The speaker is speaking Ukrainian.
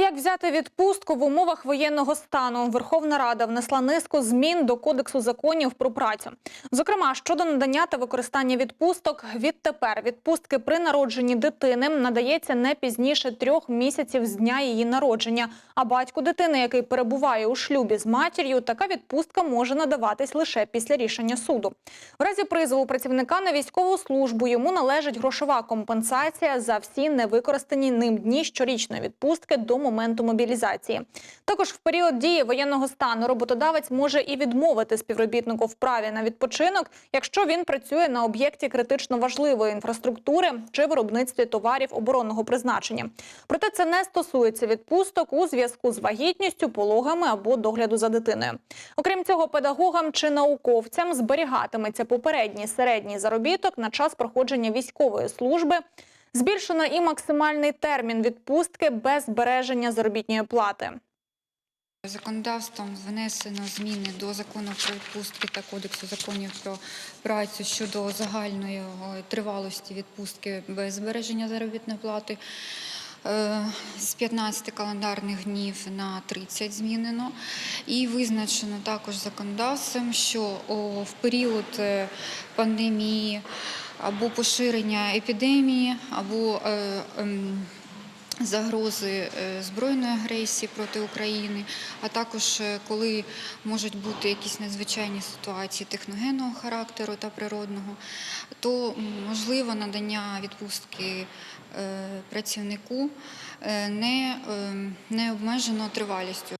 Як взяти відпустку в умовах воєнного стану? Верховна Рада внесла низку змін до Кодексу законів про працю. Зокрема, щодо надання та використання відпусток, відтепер відпустки при народженні дитини надається не пізніше трьох місяців з дня її народження. А батьку дитини, який перебуває у шлюбі з матір'ю, така відпустка може надаватись лише після рішення суду. В разі призову працівника на військову службу йому належить грошова компенсація за всі невикористані ним дні щорічної відпустки до моменту мобілізації. Також в період дії воєнного стану роботодавець може і відмовити співробітнику в праві на відпочинок, якщо він працює на об'єкті критично важливої інфраструктури чи виробництві товарів оборонного призначення. Проте це не стосується відпусток у зв'язку з вагітністю, пологами або догляду за дитиною. Окрім цього, педагогам чи науковцям зберігатиметься попередній середній заробіток на час проходження військової служби. Збільшено і максимальний термін відпустки без збереження заробітної плати. Законодавством внесено зміни до закону про відпустки та кодексу законів про працю щодо загальної е, тривалості відпустки без збереження заробітної плати. Е, З 15 календарних днів на 30 змінено. І визначено також законодавством, що в період е, пандемії або поширення епідемії, або е, ем, загрози е, збройної агресії проти України, а також е, коли можуть бути якісь надзвичайні ситуації техногенного характеру та природного, то можливо надання відпустки працівнику не, е, не обмежено тривалістю.